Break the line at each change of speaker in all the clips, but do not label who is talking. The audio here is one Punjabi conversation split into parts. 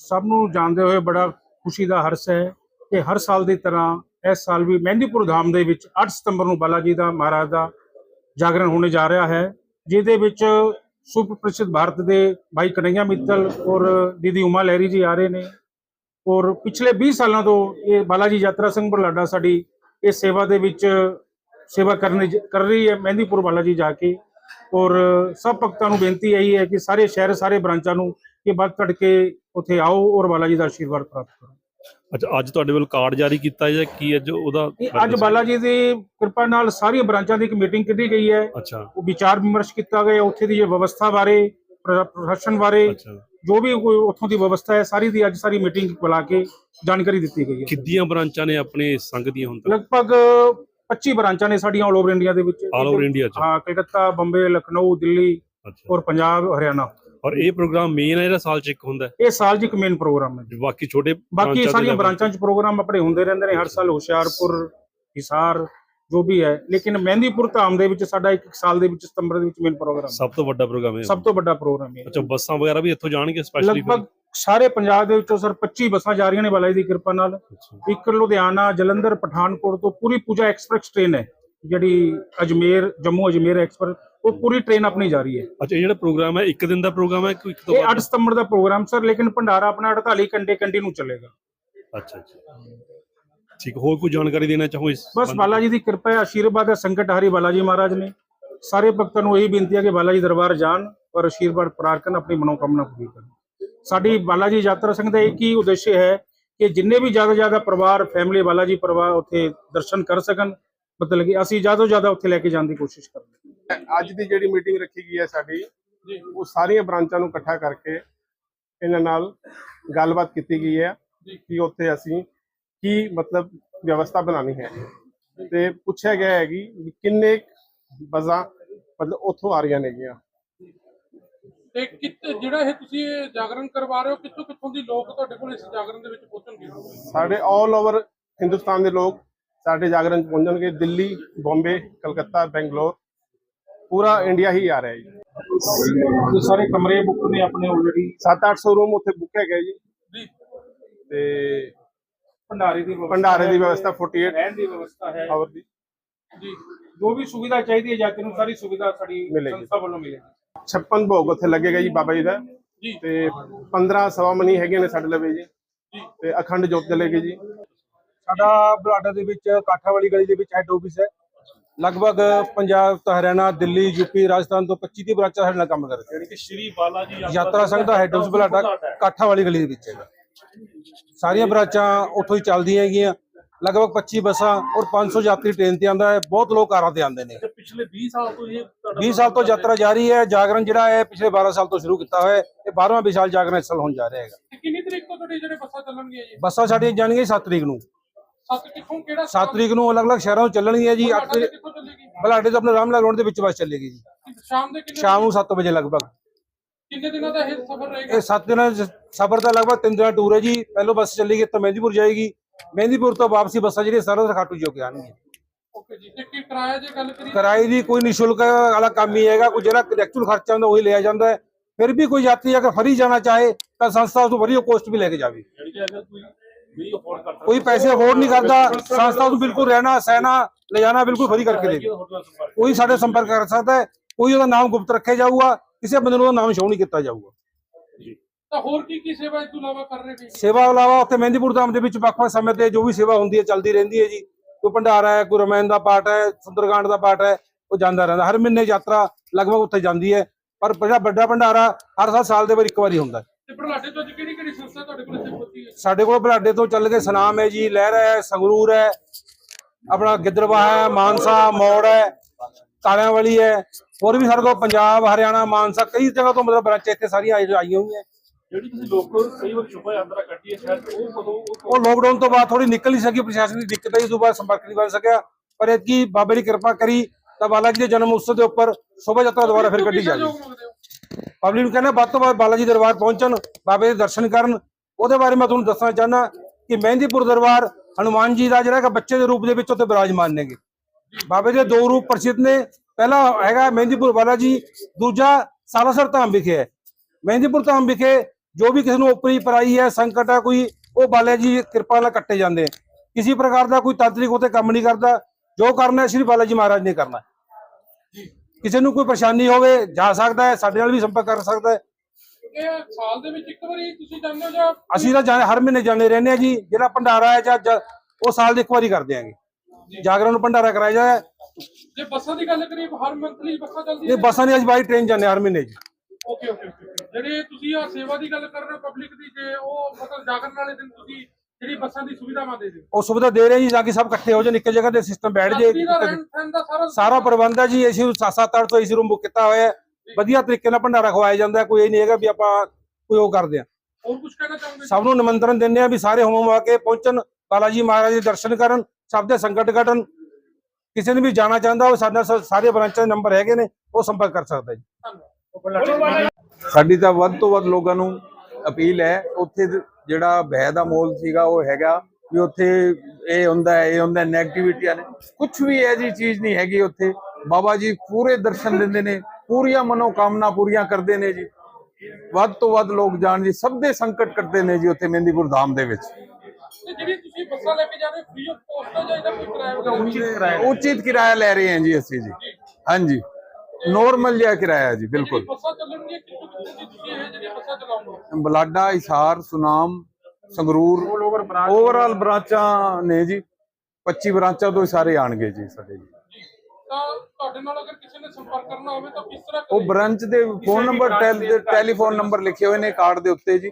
ਸਭ ਨੂੰ ਜਾਣਦੇ ਹੋਏ ਬੜਾ ਖੁਸ਼ੀ ਦਾ ਹਰਸ ਹੈ ਕਿ ਹਰ ਸਾਲ ਦੀ ਤਰ੍ਹਾਂ ਇਸ ਸਾਲ ਵੀ ਮਹਿੰਦੀਪੁਰ ਧਾਮ ਦੇ ਵਿੱਚ 8 ਸਤੰਬਰ ਨੂੰ ਬਾਲਾ ਜੀ ਦਾ ਮਹਾਰਾਜ ਦਾ ਜਾਗਰਣ ਹੋਣੇ ਜਾ ਰਿਹਾ ਹੈ ਜਿਹਦੇ ਵਿੱਚ ਸੁਪ੍ਰਸਿੱਧ ਭਾਰਤ ਦੇ ਭਾਈ ਕਨਈਆ ਮਿੱਤਲ ਔਰ ਦੀਦੀ ਉਮਾ ਲਹਿਰੀ ਜੀ ਆ ਰਹੇ ਨੇ। ਔਰ ਪਿਛਲੇ 20 ਸਾਲਾਂ ਤੋਂ ਇਹ ਬਾਲਾ ਜੀ ਯਾਤਰਾ ਸਿੰਘ ਬਰਲਾਡਾ ਸਾਡੀ ਇਸ ਸੇਵਾ ਦੇ ਵਿੱਚ ਸੇਵਾ ਕਰਨੀ ਕਰ ਰਹੀ ਹੈ ਮਹਿੰਦੀਪੁਰ ਬਾਲਾ ਜੀ ਕੇ। ਔਰ ਸਭ ਭਗਤਾਂ ਨੂੰ ਬੇਨਤੀ ਇਹੀ ਹੈ ਕਿ ਸਾਰੇ ਸ਼ਹਿਰ ਸਾਰੇ ਬ੍ਰਾਂਚਾਂ ਨੂੰ ਕਿ ਵੱਧ ਚੜ੍ਹ ਕੇ ਉੱਥੇ ਆਓ ਔਰ ਬਾਲਾ ਜੀ ਦਾ ਆਸ਼ੀਰਵਾਦ ਪ੍ਰਾਪਤ ਕਰੋ।
ਅੱਛਾ ਅੱਜ ਤੁਹਾਡੇ ਵੱਲ ਕਾਰਡ ਜਾਰੀ ਕੀਤਾ ਜਾਂ ਕੀ ਅੱਜ ਉਹਦਾ
ਇਹ ਅੱਜ ਬਾਲਾ ਜੀ ਦੀ ਕਿਰਪਾ ਨਾਲ ਸਾਰੀਆਂ ਬ੍ਰਾਂਚਾਂ ਦੀ ਇੱਕ ਮੀਟਿੰਗ ਕੀਤੀ ਗਈ ਹੈ।
ਅੱਛਾ।
ਉਹ ਵਿਚਾਰ ਵਿਮਰਸ਼ ਕੀਤਾ ਗਿਆ ਉੱਥੇ ਦੀ ਜੇ ਵਿਵਸਥਾ ਬਾਰੇ ਪ੍ਰ- ਪ੍ਰਸ਼ਾਸਨ ਬਾਰੇ ਜੋ ਵੀ ਕੋਈ ਉੱਥੋਂ ਦੀ ਵਿਵਸਥਾ ਹੈ ਸਾਰੀ ਦੀ ਅੱਜ ਸਾਰੀ ਮੀਟਿੰਗ ਬੁਲਾ ਕੇ ਜਾਣਕਾਰੀ ਦਿੱਤੀ ਗਈ ਹੈ।
ਕਿੱਦੀਆਂ ਬ੍ਰਾਂਚਾਂ ਨੇ ਆਪਣੇ ਸੰਘ ਦੀਆਂ ਹੁਣ ਤੱਕ?
ਲਗਭਗ 25 ਬ੍ਰਾਂਚਾਂ ਨੇ ਸਾਡੀਆਂ ਆਲ ਓਵਰ ਇੰਡੀਆ ਦੇ ਵਿੱਚ।
ਆਲ ਓਵਰ ਇੰਡੀਆ ਚ?
ਹਾਂ ਕਲਕੱਤਾ ਬੰਬੇ ਲਖਨਊ ਦਿੱਲੀ
ਅੱਛਾ।
ਔਰ ਪੰਜਾਬ ਹਰਿਆਣਾ।
ਔਰ ਇਹ ਪ੍ਰੋਗਰਾਮ ਮੇਨ ਹੈ ਜਿਹੜਾ ਸਾਲ ਚ ਇੱਕ ਹੁੰਦਾ ਹੈ?
ਇਹ ਸਾਲ 'ਚ ਇੱਕ ਮੇਨ ਪ੍ਰੋਗਰਾਮ ਹੈ
ਬਾਕੀ ਛੋਟੇ
ਬਾਕੀ
ਬ੍ਰਾਂਚਾਂ ਦੇ
ਸਾਰੀਆਂ
level
ਬ੍ਰਾਂਚਾਂ 'ਚ ਪ੍ਰੋਗਰਾਮ ਆਪਣੇ ਹੁੰਦੇ ਰਹਿੰਦੇ ਨੇ ਹਰ ਸਾਲ ਹੁਸ਼ਿਆਰਪੁਰ ਹਿਸਾਰ ਜੋ ਵੀ ਹੈ। ਲੇਕਿਨ ਮਹਿੰਦੀਪੁਰ ਧਾਮ ਦੇ ਵਿੱਚ ਸਾਡਾ ਇੱਕ ਇੱਕ ਸਾਲ ਦੇ ਵਿੱਚ ਸਤੰਬਰ ਦੇ ਵਿੱਚ ਮੇਨ ਪ੍ਰੋਗਰਾਮ
ਸਭ ਤੋਂ ਵੱਡਾ ਪ੍ਰੋਗਰਾਮ ਹੈ।
ਸਭ ਤੋਂ ਵੱਡਾ ਪ੍ਰੋਗਰਾਮ ਹੈ।
ਅੱਛਾ ਬੱਸਾਂ ਵਗੈਰਾ ਵੀ ਇੱਥੋਂ ਜਾਣਗੇ ਸਪੈਸ਼ਲੀ
ਲਗਭਗ ਸਾਰੇ ਪੰਜਾਬ ਦੇ ਵਿੱਚੋਂ ਸਰ 25 ਬੱਸਾਂ ਜਾ ਰਹੀਆਂ ਨੇ ਬਾਲਾ ਜੀ ਦੀ ਕਿਰਪਾ ਨਾਲ। ਇੱਕ ਲੁਧਿਆਣਾ ਜਲੰਧਰ ਪਠਾਨਕੋਟ ਤੋਂ ਪੂਰੀ ਪੂਜਾ ਐਕਸਪ੍ਰੈਸ ਟ੍ਰੇਨ ਹੈ। ਜਿਹੜੀ ਅਜਮੇਰ ਜੰਮੂ ਅਜਮੇਰ ਐਕਸਪ੍ਰੈਸ ਉਹ ਪੂਰੀ ਟ੍ਰੇਨ ਆਪਣੀ ਜਾ ਰਹੀ ਹੈ।
ਅੱਛਾ ਇਹ ਜਿਹੜਾ ਪ੍ਰੋਗਰਾਮ ਹੈ ਇੱਕ ਦਿਨ ਦਾ ਪ੍ਰੋਗਰਾਮ ਹੈ ਕਿ ਇੱਕ ਤੋਂ
ਇਹ 8
ਵੱਧ
ਸਤੰਬਰ ਦਾ ਪ੍ਰੋਗਰਾਮ ਸਰ ਲੇਕਿਨ ਭੰਡਾਰਾ ਆਪਣਾ 48 ਘੰਟੇ ਕੰਟੀਨਿਊ ਚੱਲੇਗਾ।
ਅੱਛਾ ਅੱਛਾ। ਠੀਕ ਹੋਰ ਕੋਈ ਜਾਣਕਾਰੀ ਦੇਣਾ ਚਾਹੋ ਇਸ
ਬਸ ਬਾਲਾ ਜੀ ਦੀ ਕਿਰਪਾ ਹੈ ਆਸ਼ੀਰਵਾਦ ਹੈ ਸੰਕਟ ਹਾਰੀ ਬਾਲਾ ਜੀ ਮਹਾਰਾਜ ਨੇ। ਸਾਰੇ ਭਗਤਾਂ ਨੂੰ ਇਹੀ ਬੇਨਤੀ ਹੈ ਕਿ ਬਾਲਾ ਜੀ ਦਰਬਾਰ ਜਾਣ ਔਰ ਆਸ਼ੀਰਵਾਦ ਪ੍ਰਾਪਤ ਕਰਨ ਆਪਣੀ ਮਨੋਕਾਮਨਾ ਪੂਰੀ ਕਰਨ। ਸਾਡੀ ਬਾਲਾ ਜੀ ਯਾਤਰਾ ਸੰਘ ਦਾ ਇੱਕ ਹੀ ਉਦੇਸ਼ ਹੈ ਕਿ ਜਿੰਨੇ ਵੀ ਜ਼ਿਆਦਾ ਜ਼ਿਆਦਾ ਪਰਿਵਾਰ ਫੈਮਿਲੀ ਬਾਲਾ ਜੀ ਪਰਿਵਾਰ ਉੱਥੇ ਦਰਸ਼ਨ ਕਰ ਸਕਣ। ਮਤਲਬ ਕਿ ਅਸੀਂ ਜ਼ਿਆਦਾ ਤੋਂ ਜ਼ਿਆਦਾ ਉੱਥੇ ਲੈ ਕੇ ਜਾਣ ਦੀ ਕੋਸ਼ਿਸ਼ ਕਰਦੇ ਹਾਂ।
ਅੱਜ ਦੀ ਜਿਹੜੀ ਮੀਟਿੰਗ ਰੱਖੀ ਗਈ ਹੈ ਸਾਡੀ ਉਹ ਸਾਰੀਆਂ ਬ੍ਰਾਂਚਾਂ ਨੂੰ ਇਕੱਠਾ ਕਰਕੇ ਇਹਨਾਂ ਨਾਲ ਗੱਲਬਾਤ ਕੀਤੀ ਗਈ ਹੈ ਕਿ ਉੱਥੇ ਅਸੀਂ ਕੀ ਮਤਲਬ ਵਿਵਸਥਾ ਬਣਾਉਣੀ ਹੈ? ਤੇ ਪੁੱਛਿਆ ਗਿਆ ਹੈ ਕਿ ਕਿੰਨੇ ਬਜ਼ਾਂ ਮਤਲਬ ਉੱਥੋਂ ਆ ਰਹੀਆਂ ਨੇਗੀਆਂ?
ਤੇ ਕਿਤ ਜਿਹੜਾ ਇਹ ਤੁਸੀਂ ਇਹ ਜਾਗਰਣ ਕਰਵਾ ਰਹੇ ਹੋ ਕਿੱਥੋਂ ਕਿੱਥੋਂ ਦੀ ਲੋਕ ਤੁਹਾਡੇ ਕੋਲ ਇਸ ਜਾਗਰਣ ਦੇ ਵਿੱਚ ਪਹੁੰਚਣਗੇ?
ਸਾਡੇ ਆਲ ਓਵਰ ਹਿੰਦੁਸਤਾਨ ਦੇ ਲੋਕ ਸਾਡੇ ਜਾਗਰਣ 'ਚ ਪਹੁੰਚਣਗੇ। ਦਿੱਲੀ ਬੰਬੇ ਕਲਕੱਤਾ ਬੰਗਲੌਰ ਪੂਰਾ ਇੰਡੀਆ ਹੀ ਆ ਰਿਹਾ ਹੈ ਜੀ।
ਸਾਰੇ ਕਮਰੇ ਬੁੱਕ ਨੇ ਆਪਣੇ ਆਲਰੇਡੀ
7-800 ਰੂਮ ਉੱਥੇ ਬੁੱਕ ਹੈਗੇ ਜੀ। ਤੇ
ਭੰਡਾਰੇ ਦੀ ਵਿਵਸਥਾ
ਭੰਡਾਰੇ ਦੀ
ਹੈ,
ਵਿਵਸਥਾ 48
ਰਹਿਣ ਦੀ ਵਿਵਸਥਾ ਹੈ।
ਆਵਰ ਦੀ।
ਜੀ
ਜੋ ਵੀ ਸੁਵਿਧਾ ਚਾਹੀਦੀ ਹੈ ਜਾਤੀ ਨੂੰ ਸਾਰੀ ਸੁਵਿਧਾ ਸਾਡੀ। ਸੰਸਥਾ ਵੱਲੋਂ ਮਿਲੇਗੀ।
56 ਭੋਗ ਉੱਥੇ ਲੱਗੇਗਾ ਜੀ ਬਾਬਾ ਜੀ ਦਾ।
ਜੀ।
ਤੇ 15 ਸਵਾ ਮਨੀ ਹੈਗੇ ਨੇ ਸਾਡੇ ਲਵੇ ਜੀ। ਤੇ ਅਖੰਡ ਜੋਤ ਚਲੇਗੀ ਜੀ।
ਸਾਡਾ ਬਲਾਡਾ ਦੇ ਵਿੱਚ ਕਾਠਾਵਾਲੀ ਗਲੀ ਦੇ ਵਿੱਚ ਹੈੱਡ ਆਫਿਸ ਹੈ। ਲਗਭਗ ਪੰਜਾਬ ਤੋਂ ਹਰਿਆਣਾ ਦਿੱਲੀ ਯੂਪੀ ਰਾਜਸਥਾਨ ਤੋਂ 25 ਦੀ ਬ੍ਰਾਂਚਾਂ ਸਾਡੇ ਨਾਲ ਕੰਮ ਕਰਦੀਆਂ
ਯਾਨੀ ਕਿ ਸ਼੍ਰੀ ਬਾਲਾ ਜੀ
ਯਾਤਰਾ ਸੰਘ ਦਾ ਹੈੱਡ ਆਫਿਸ ਬਲਾਡਾ ਕਾਠਾਵਾਲੀ ਗਲੀ ਦੇ ਵਿੱਚ ਹੈਗਾ। ਸਾਰੀਆਂ ਬ੍ਰਾਂਚਾਂ ਉੱਥੋਂ ਹੀ ਚੱਲਦੀਆਂ ਹੈਗੀਆਂ। ਲਗਭਗ 25 ਬੱਸਾਂ ਔਰ 500 ਯਾਤਰੀ ਟ੍ਰੇਨ ਤੇ ਆਂਦਾ ਹੈ। ਬਹੁਤ ਲੋਕ ਕਾਰਾਂ ਤੇ ਆਉਂਦੇ ਨੇ।
ਪਿਛਲੇ 20 ਸਾਲ ਤੋਂ ਇਹ ਤੁਹਾਡਾ
20 ਸਾਲ ਤੋਂ ਯਾਤਰਾ ਜਾਰੀ ਹੈ। ਜਾਗਰਣ ਜਿਹੜਾ ਹੈ ਪਿਛਲੇ 12 ਸਾਲ ਤੋਂ ਸ਼ੁਰੂ ਕੀਤਾ ਹੋਇਆ ਹੈ। ਇਹ 12ਵਾਂ ਵਿਸ਼ਾਲ ਜਾਗਰਣ ਇਸ ਸਾਲ ਹੋਣ ਜਾ ਰਿਹਾ ਹੈਗਾ।
ਤੇ ਕਿੰਨੀ ਤਰੀਕ ਤੋਂ ਤੁਹਾਡੇ ਜਿਹੜੇ ਬੱਸਾਂ ਚੱਲਣਗੀਆਂ ਜੀ?
ਬੱਸਾਂ ਸਾਡੀਆਂ ਜਾਣਗੀਆਂ 7 ਤਰੀਕ ਨੂੰ।
ਸੱਤ ਕਿੱਥੋਂ ਕਿਹੜਾ
7 ਤਰੀਕ ਨੂੰ ਅਲੱਗ-ਅਲੱਗ ਸ਼ਹਿਰਾਂ ਤੋਂ ਚੱਲਣਗੀਆਂ ਜੀ। 8
ਬੁਲਾਡਾ ਤੇ
ਬਲਾਡੇ ਆਪਣੇ ਰਾਮਲਾ ਗਰਾਊਂਡ ਦੇ ਵਿੱਚ ਬੱਸ ਚੱਲੇਗੀ ਜੀ।
ਸ਼ਾਮ ਦੇ ਕਿੰਨੇ
ਸ਼ਾਮ ਨੂੰ 7 ਵਜੇ ਲਗਭਗ।
ਕਿੰਨੇ ਦਿਨਾਂ ਦਾ ਇਹ ਸਫ਼ਰ ਰਹੇਗਾ?
ਇਹ 7 ਦਿਨਾਂ ਦਾ ਸਫ਼ਰ ਦਾ ਲਗਭਗ 3 ਦਿਨਾਂ ਦਾ ਟੂਰ ਹੈ ਜੀ। ਪਹਿਲੋਂ ਬੱਸ ਚੱਲੇਗੀ ਤਾਂ ਮਹਿੰਦੀਪੁਰ ਜਾਏਗੀ। ਮਹਿੰਦੀਪੁਰ ਤੋਂ ਵਾਪਸੀ ਬੱਸਾਂ ਜਿਹੜੀਆਂ ਸਰਦ ਖਾਟੂ ਜੋ ਕੇ ਆਣਗੀਆਂ
ਓਕੇ ਜੀ ਤੇ ਕੀ ਕਿਰਾਇਆ ਜੇ ਗੱਲ ਕਰੀਏ?
ਕਿਰਾਏ ਦੀ ਕੋਈ ਨਿਸ਼ੁਲਕ ਵਾਲਾ ਕੰਮ ਹੀ ਹੈਗਾ। ਕੋਈ ਜਿਹੜਾ ਐਕਚੁਅਲ ਖਰਚਾ ਹੁੰਦਾ ਉਹੀ ਲਿਆ ਜਾਂਦਾ ਹੈ। ਫਿਰ ਵੀ ਕੋਈ ਯਾਤਰੀ ਅਗਰ ਫਰੀ ਜਾਣਾ ਚਾਹੇ ਤਾਂ ਸੰਸਥਾ ਉਸ ਤੋਂ ਵਧੀਆ ਕੋਸਟ ਵੀ ਲੈ ਕੇ ਜਾਵੇ।
ਕੋਈ
ਪੈਸੇ ਅਫੋਰਡ ਨਹੀਂ ਕਰਦਾ। ਸੰਸਥਾ ਨੂੰ ਬਿਲਕੁਲ ਰਹਿਣਾ ਸਹਿਣਾ ਲੈ ਜਾਣਾ ਬਿਲਕੁਲ ਫਰੀ ਕਰਕੇ
ਸੰਪਰਕ
ਕੋਈ ਸਾਡੇ ਸੰਪਰਕ ਕਰ ਸਕਦਾ ਹੈ। ਕੋਈ ਉਹਦਾ ਨਾਮ ਗੁਪਤ ਰੱਖਿਆ ਜਾਊਗਾ। ਕਿਸੇ ਬੰਦੇ ਨੂੰ ਉਹਦਾ ਨਾਮ ਸ਼ੋਅ ਨਹੀਂ ਕੀਤਾ ਜਾਊਗਾ।
ਤਾਂ ਹੋਰ ਕੀ ਕੀ ਸੇਵਾ ਇਸ ਤੋਂ ਇਲਾਵਾ ਕਰ ਰਹੇ ਜੀ
ਸੇਵਾ ਇਲਾਵਾ ਉੱਥੇ ਮਹਿੰਦੀਪੁਰ ਧਾਮ ਦੇ ਵਿੱਚ ਵੱਖ-ਵੱਖ ਸਮੇਂ ਤੇ ਜੋ ਵੀ ਸੇਵਾ ਹੁੰਦੀ ਹੈ ਚੱਲਦੀ ਰਹਿੰਦੀ ਹੈ ਜੀ। ਕੋਈ ਭੰਡਾਰਾ ਹੈ ਕੋਈ ਰਮਾਇਣ ਦਾ ਪਾਠ ਹੈ ਸੁੰਦਰਕਾਂਡ ਦਾ ਪਾਠ ਹੈ ਉਹ ਜਾਂਦਾ ਰਹਿੰਦਾ। ਹਰ ਮਹੀਨੇ ਯਾਤਰਾ ਲਗਭਗ ਉੱਥੇ ਜਾਂਦੀ ਹੈ। ਪਰ ਜਿਹੜਾ ਵੱਡਾ ਭੰਡਾਰਾ ਹਰ ਸਾਲ ਸਾਲ ਦੇ ਵਾਰ ਇੱਕ ਵਾਰੀ ਹੁੰਦਾ ਹੈ।
ਤੇ ਬਰਲਾਡੇ ਤੋਂ ਅੱਜ ਕਿਹੜੀ ਕਿਹੜੀ ਸੰਸਥਾ ਤੁਹਾਡੇ ਕੋਲ ਇੱਥੇ ਪਹੁੰਚੀ ਹੈ?
ਸਾਡੇ ਕੋਲ ਬਲਾਡੇ ਤੋਂ ਚੱਲ ਕੇ ਸਨਾਮ ਹੈ ਜੀ ਲਹਿਰਾ ਹੈ ਸੰਗਰੂਰ ਹੈ ਆਪਣਾ ਗਿੱਦੜਵਾਹ ਹੈ ਮਾਨਸਾ ਮੌੜ ਹੈ ਕਾਲਿਆਂ ਵਾਲੀ ਹੈ। ਹੋਰ ਵੀ ਸਾਡੇ ਕੋਲ ਪੰਜਾਬ ਹਰਿਆਣਾ ਮਾਨਸਾ ਕਈ ਜਗ੍ਹਾ ਤੋਂ ਮਤਲਬ ਬ੍ਰਾਂਚ ਇੱਥੇ ਸਾਰੀਆਂ ਆਈ ਆਈਆਂ ਹੋਈਆਂ।
ਜਿਹੜੀ ਤੁਸੀਂ ਲੋਕ ਕਈ ਵਾਰ ਸ਼ੁਭਾ ਯਾਤਰਾ ਕੱਢੀ ਹੈ ਸ਼ਾਇਦ ਉਹ ਕਦੋਂ ਉਹ
ਉਹ ਲੋਕਡਾਊਨ ਤੋਂ ਬਾਅਦ ਥੋੜੀ ਨਿਕਲ ਨਹੀਂ ਸਕੀ ਪ੍ਰਸ਼ਾਸਨ ਦੀ ਦਿੱਕਤ ਆਈ ਉਸ ਤੋਂ ਬਾਅਦ ਸੰਪਰਕ ਨਹੀਂ ਬਣ ਸਕਿਆ। ਪਰ ਇਤਕੀ ਬਾਬੇ ਦੀ ਕਿਰਪਾ ਕਰੀ ਤਾਂ ਬਾਲਾ ਜੀ ਦੇ ਜਨਮ ਉਤਸਵ ਦੇ ਉੱਪਰ ਸ਼ੋਭਾ ਯਾਤਰਾ ਦੁਬਾਰਾ ਫਿਰ ਕੱਢੀ ਜਾਵੇ। ਪਬਲਿਕ ਨੂੰ ਕਹਿੰਦਾ ਵੱਧ ਤੋਂ ਵੱਧ ਬਾਲਾ ਜੀ ਦਰਬਾਰ ਪਹੁੰਚਣ ਬਾਬੇ ਦੇ ਦਰਸ਼ਨ ਕਰਨ। ਉਹਦੇ ਬਾਰੇ ਮੈਂ ਤੁਹਾਨੂੰ ਦੱਸਣਾ ਚਾਹੁੰਦਾ ਕਿ ਮਹਿੰਦੀਪੁਰ ਦਰਬਾਰ ਹਨੂਮਾਨ ਜੀ ਦਾ ਜਿਹੜਾ ਕਿ ਬੱਚੇ ਦੇ ਰੂਪ ਦੇ ਵਿੱਚ ਉੱਥੇ ਬਿਰਾਜਮਾਨ ਨੇਗੇ। ਬਾਬੇ ਦੇ ਦੋ ਰੂਪ ਪ੍ਰਸਿੱਧ ਨੇ। ਪਹਿਲਾ ਹੈਗਾ ਮਹਿੰਦੀਪੁਰ ਬਾਲਾ ਜੀ ਦੂਜਾ ਸਾਲਾਸਰ ਧਾਮ ਵਿਖੇ ਹੈ। ਮਹਿੰਦੀਪੁਰ ਧਾਮ ਵਿਖੇ ਜੋ ਵੀ ਕਿਸੇ ਨੂੰ ਉਪਰੀ ਪਰਾਈ ਹੈ ਸੰਕਟ ਹੈ ਕੋਈ ਉਹ ਬਾਲਾ ਜੀ ਕਿਰਪਾ ਨਾਲ ਕੱਟੇ ਜਾਂਦੇ। ਕਿਸੇ ਪ੍ਰਕਾਰ ਦਾ ਕੋਈ ਤਾਂਤਰਿਕ ਉਤੇ ਕੰਮ ਨਹੀਂ ਕਰਦਾ। ਜੋ ਕਰਨਾ ਸ਼੍ਰੀ ਬਾਲਾ ਜੀ ਮਹਾਰਾਜ ਨੇ ਕਰਨਾ। ਕਿਸੇ ਨੂੰ ਕੋਈ ਪਰੇਸ਼ਾਨੀ ਹੋਵੇ ਜਾ ਸਕਦਾ ਹੈ ਸਾਡੇ ਨਾਲ ਵੀ ਸੰਪਰਕ ਕਰ ਸਕਦਾ ਹੈ।
ਇਹ ਸਾਲ ਦੇ ਵਿੱਚ ਇੱਕ ਵਾਰੀ ਤੁਸੀਂ ਜਾਂਦੇ ਹੋ ਜਾਂ
ਅਸੀਂ ਤਾਂ ਜਾਣੇ ਹਰ ਮਹੀਨੇ ਜਾਂਦੇ ਰਹਿੰਦੇ ਆ ਜੀ। ਜਿਹੜਾ ਭੰਡਾਰਾ ਹੈ ਜਾਂ ਉਹ ਸਾਲ ਦੇ ਇੱਕ ਵਾਰੀ ਕਰਦੇ ਆਂਗੇ। ਜਾਗਰਣ ਨੂੰ ਭੰਡਾਰਾ ਕਰਾਇਆ ਜਾਂਦਾ
ਜੇ ਬੱਸਾਂ ਦੀ ਗੱਲ ਕਰੀਏ ਹਰ ਮੰਥਲੀ ਬੱਸਾਂ ਚੱਲਦੀਆਂ
ਬੱਸਾਂ ਦੀ ਅੱਜ ਬਾਈ ਟ੍ਰੇਨ ਜਾਂਦੇ ਹਰ ਮਹੀਨੇ ਜੀ।
ਓਕੇ ਓਕੇ ਜਿਹੜੇ ਤੁਸੀਂ ਆ ਸੇਵਾ ਦੀ ਗੱਲ ਕਰ ਰਹੇ ਹੋ ਪਬਲਿਕ ਦੀ ਜੇ ਉਹ ਮਤਲਬ ਜਾਗਰਨ ਵਾਲੇ ਦਿਨ ਤੁਸੀਂ ਜਿਹੜੀ ਬੱਸਾਂ ਦੀ ਸੁਵਿਧਾਵਾਂ ਦੇ ਦਿਓ।
ਉਹ ਸੁਵਿਧਾ ਦੇ ਰਹੇ ਜੀ ਤਾਂ ਕਿ ਸਭ ਇਕੱਠੇ ਹੋ ਜਾਣ ਇੱਕ ਜਗ੍ਹਾ ਤੇ ਸਿਸਟਮ ਬੈਠ ਜੇ
ਸਾਰਾ
ਪ੍ਰਬੰਧ ਹੈ ਜੀ ਏਸੀ 7-7 8 ਤੋਂ ਏਸੀ ਰੂਮ ਬੁੱਕ ਕੀਤਾ ਹੋਇਆ ਹੈ। ਵਧੀਆ ਤਰੀਕੇ ਨਾਲ ਭੰਡਾਰਾ ਖਵਾਇਆ ਜਾਂਦਾ ਕੋਈ ਇਹ ਨਹੀਂ ਹੈਗਾ ਵੀ ਆਪਾਂ ਕੋਈ ਉਹ ਕਰਦੇ ਆ
ਹੋਰ ਕੁਝ ਕਹਿਣਾ ਚਾਹੋਗੇ?
ਸਭ ਨੂੰ ਨਿਮੰਤਰਣ ਦਿੰਦੇ ਆ ਵੀ ਸਾਰੇ ਹੋਮ ਆ ਕੇ ਪਹੁੰਚਣ ਬਾਲਾ ਜੀ ਮਹਾਰਾਜ ਦੇ ਦਰਸ਼ਨ ਕਰਨ ਸਭ ਦੇ ਸੰਕਟ ਕੱਟਣ। ਕਿਸੇ ਨੇ ਵੀ ਜਾਣਾ ਚਾਹੁੰਦਾ ਉਹ ਸਾਡੇ ਸਾਰੇ ਬ੍ਰਾਂਚਾਂ ਦੇ ਨੰਬਰ ਹੈਗੇ ਨੇ ਉਹ ਸੰਪਰਕ ਕਰ ਸਕਦਾ ਜੀ।
ਧੰਨਵਾਦ।
ਸਾਡੀ ਤਾਂ ਵੱਧ ਤੋਂ ਵੱਧ ਲੋਕਾਂ ਨੂੰ ਅਪੀਲ ਹੈ ਉੱਥੇ ਜਿਹੜਾ ਭੈ ਦਾ ਮੋਲ ਸੀਗਾ ਉਹ ਹੈਗਾ ਵੀ ਉੱਥੇ ਇਹ ਹੁੰਦਾ ਇਹ ਹੁੰਦਾ ਨੈਗੇਟਿਵਿਟੀਆਂ ਨੇ ਕੁਝ ਵੀ ਇਹ ਜੀ ਚੀਜ਼ ਨਹੀਂ ਹੈਗੀ ਉੱਥੇ। ਬਾਬਾ ਜੀ ਪੂਰੇ ਦਰਸ਼ਨ ਦਿੰਦੇ ਨੇ ਪੂਰੀਆਂ ਮਨੋਕਾਮਨਾ ਪੂਰੀਆਂ ਕਰਦੇ ਨੇ ਜੀ। ਵੱਧ ਤੋਂ ਵੱਧ ਲੋਕ ਜਾਣ ਜੀ ਸਭ ਦੇ ਸੰਕਟ ਕੱਟਦੇ ਨੇ ਜੀ ਉੱਥੇ ਮਹਿੰਦੀਪੁਰ ਧਾਮ ਦੇ ਵਿੱਚ।
ਜਿਹੜੀ ਤੁਸੀਂ ਬੱਸਾਂ ਲੈ ਕੇ ਜਾ ਰਹੇ ਫ੍ਰੀ ਆਫ ਕੋਸਟ ਹੈ ਜਾਂ ਇਹਦਾ ਕੋਈ ਕਿਰਾਇਆ
ਉਚਿਤ ਕਿਰਾਇਆ ਲੈ ਰਹੇ ਹਾਂ ਜੀ ਅਸੀਂ ਜੀ। ਹਾਂਜੀ। ਨੋਰਮਲ ਜਿਹਾ ਕਿਰਾਇਆ ਹੈ ਜੀ ਬਿਲਕੁਲ।
ਜਿਹੜੀ ਬੱਸਾਂ ਚੱਲਣਗੀਆਂ ਕਿੱਥੋਂ ਕਿੱਥੋਂ ਦੀ ਤੁਸੀਂ ਇਹ ਜਿਹੜੀਆਂ ਬੱਸਾਂ ਚਲਾਉਂਗੇ?
ਬਲਾਡਾ ਹਿਸਾਰ ਸੁਨਾਮ ਸੰਗਰੂਰ ਓਵਰਆਲ ਬ੍ਰਾਂਚਾਂ ਨੇ ਜੀ। 25 ਬ੍ਰਾਂਚਾਂ ਤੋਂ ਹੀ ਸਾਰੇ ਆਣਗੇ ਜੀ ਸਾਡੇ ਜੀ।
ਤਾਂ ਤੁਹਾਡੇ ਨਾਲ ਅਗਰ ਕਿਸੇ ਨੇ ਸੰਪਰਕ ਕਰਨਾ ਹੋਵੇ ਤਾਂ ਕਿਸ ਤਰ੍ਹਾਂ
ਉਹ? ਬ੍ਰਾਂਚ ਦੇ ਫੋਨ ਨੰਬਰ ਟੈਲੀਫੋਨ ਨੰਬਰ ਲਿਖੇ ਹੋਏ ਨੇ ਕਾਰਡ ਦੇ ਉੱਤੇ ਜੀ।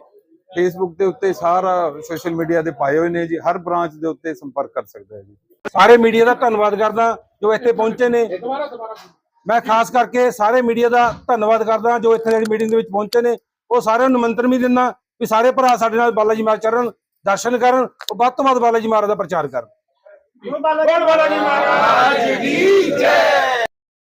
ਫੇਸਬੁੱਕ ਦੇ ਉੱਤੇ ਸਾਰਾ ਸੋਸ਼ਲ ਮੀਡੀਆ ਤੇ ਪਾਏ ਹੋਏ ਨੇ ਜੀ। ਹਰ ਬ੍ਰਾਂਚ ਦੇ ਉੱਤੇ ਸੰਪਰਕ ਕਰ ਸਕਦਾ ਹੈ ਜੀ।
ਸਾਰੇ ਮੀਡੀਆ ਦਾ ਧੰਨਵਾਦ ਕਰਦਾ ਜੋ ਇੱਥੇ ਪਹੁੰਚੇ ਨੇ।
ਦੁਬਾਰਾ ਦੁਬਾਰਾ।
ਮੈਂ ਖਾਸ ਕਰਕੇ ਸਾਰੇ ਮੀਡੀਆ ਦਾ ਧੰਨਵਾਦ ਕਰਦਾ ਜੋ ਇੱਥੇ ਜਿਹੜੀ ਮੀਟਿੰਗ ਦੇ ਵਿੱਚ ਪਹੁੰਚੇ ਨੇ ਉਹ ਸਾਰਿਆਂ ਨੂੰ ਨਿਮੰਤਰਣ ਵੀ ਦਿੰਦਾ ਵੀ ਸਾਰੇ ਭਰਾ ਸਾਡੇ ਨਾਲ ਬਾਲਾ ਜੀ ਮਹਾਰਾਜ ਚਰਨ ਦਰਸ਼ਨ ਕਰਨ ਉਹ ਵੱਧ ਤੋਂ ਵੱਧ ਬਾਲਾ ਜੀ ਮਹਾਰਾਜ ਦਾ ਪ੍ਰਚਾਰ ਕਰਨ।
ਬਾਲਾ ਜੀ ਮਹਾਰਾਜ ਕੀ ਜੈ।